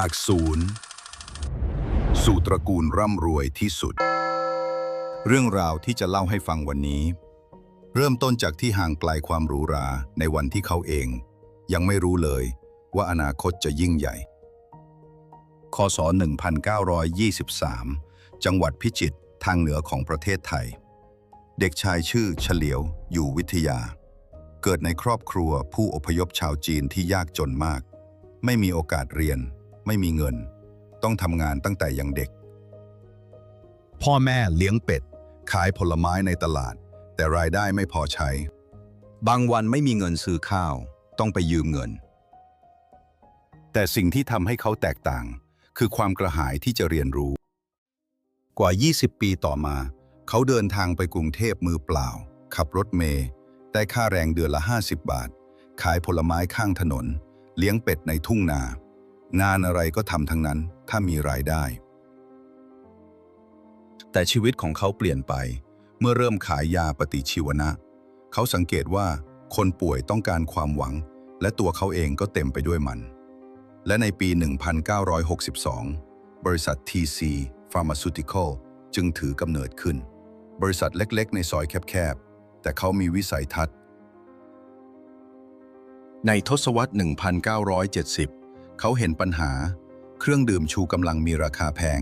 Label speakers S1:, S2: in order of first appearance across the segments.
S1: จากศูนย์ สู่ตระกูลร่ำรวยที่สุด เรื่องราวที่จะเล่าให้ฟังวันนี้ เริ่มต้นจากที่ห่างไกลความหรูหราในวันที่เขาเอง ยังไม่รู้เลยว่าอนาคตจะยิ่งใหญ่คศ 1923 จังหวัดพิจิตรทางเหนือของประเทศไทย เด็กชายชื่อเฉลียวอยู่วิทยา เกิดในครอบครัวผู้อพยพชาวจีนที่ยากจนมาก ไม่มีโอกาสเรียน ไม่มีเงิน ต้องทำงานตั้งแต่ยังเด็ก พ่อแม่เลี้ยงเป็ด ขายผลไม้ในตลาด แต่รายได้ไม่พอใช้ บางวันไม่มีเงินซื้อข้าว ต้องไปยืมเงิน แต่สิ่งที่ทำให้เขาแตกต่าง คือความกระหายที่จะเรียนรู้ กว่า 20 ปีต่อมา เขาเดินทางไปกรุงเทพมือเปล่า ขับรถเมย์ได้ค่าแรงเดือนละ 50 บาท ขายผลไม้ข้างถนน เลี้ยงเป็ดในทุ่งนา งานอะไรก็ทำทั้งนั้นถ้ามีรายได้ แต่ชีวิตของเขาเปลี่ยนไป เมื่อเริ่มขายยาปฏิชีวนะ เขาสังเกตว่าคนป่วยต้องการความหวัง และตัวเขาเองก็เต็มไปด้วยมัน และในปี 1962 บริษัท TC Pharmaceutical จึงถือกำเนิดขึ้น บริษัทเล็กๆ ในซอยแคบๆ แต่เขามีวิสัยทัศน์ ในทศวรรษ 1970 เขาเห็นปัญหา เครื่องดื่มชูกำลังมีราคาแพง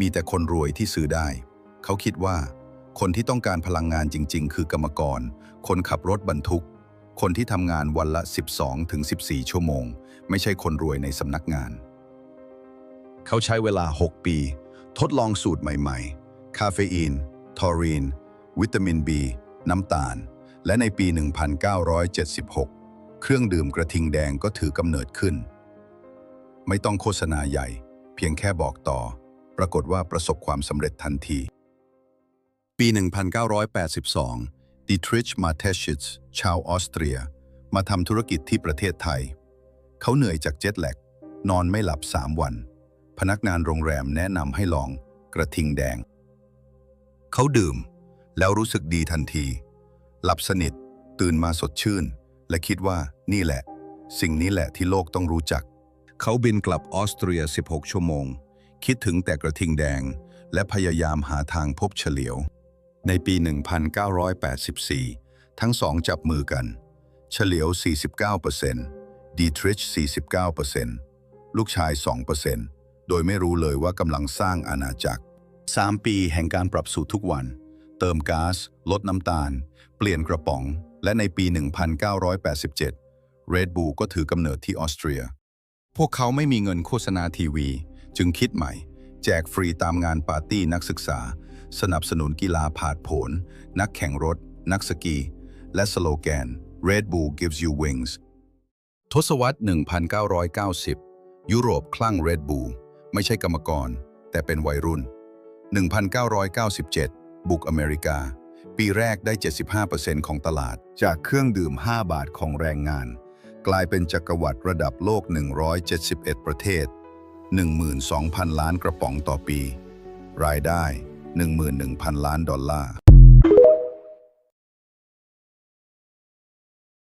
S1: มีแต่คนรวยที่ซื้อได้ เขาคิดว่า คนที่ต้องการพลังงานจริง ๆ คือกรรมกร คนขับรถบรรทุก คนที่ทำงานวันละ 12-14 ชั่วโมง ไม่ใช่คนรวยในสำนักงาน เขาใช้เวลา 6 ปี ทดลองสูตรใหม่ ๆ คาเฟอีน ทอรีน วิตามิน B น้ำตาล และในปี 1976 เครื่องดื่มกระทิงแดงก็ถือกำเนิดขึ้น ไม่ต้องโฆษณาใหญ่ เพียงแค่บอกต่อ ปรากฏว่าประสบความสำเร็จทันที ปี 1982 ดิทริช มาเทชิตชาวออสเตรีย มาทำธุรกิจที่ประเทศไทย เขาเหนื่อยจากเจ็ตแลกนอนไม่หลับ3วัน พนักงานโรงแรมแนะนำให้ลองกระทิงแดง เขาดื่ม แล้วรู้สึกดีทันที หลับสนิท ตื่นมาสดชื่น และคิดว่านี่แหละ สิ่งนี้แหละที่โลกต้องรู้จัก เขาบินกลับออสเตรีย 16 ชั่วโมง คิดถึงแต่กระทิงแดง และพยายามหาทางพบเฉลียว ในปี 1984 ทั้งสองจับมือกัน เฉลียว 49%ดีทริช 49%ลูกชาย 2%โดยไม่รู้เลยว่ากำลังสร้างอาณาจักร 3 ปีแห่งการปรับสูตรทุกวัน เติมก๊าซ ลดน้ำตาล เปลี่ยนกระป๋อง และในปี 1987 Red Bull ก็ถือกำเนิดที่ออสเตรีย พวกเขาไม่มีเงินโฆษณาทีวี จึงคิดใหม่ แจกฟรีตามงานปาร์ตี้นักศึกษา สนับสนุนกีฬาผาดโผน นักแข่งรถ นักสกี และสโลแกน Red Bull gives you wings ทศวรรษ 1990 ยุโรปคลั่ง Red Bull ไม่ใช่กรรมกร แต่เป็นวัยรุ่น 1997 บุกอเมริกา ปีแรกได้ 75%ของตลาด จากเครื่องดื่ม 5 บาทของแรงงาน กลายเป็นจักรวรรดิระดับโลก 171 ประเทศ 12,000 ล้านกระป๋องต่อปี รายได้ 11,000 ล้านดอลลาร์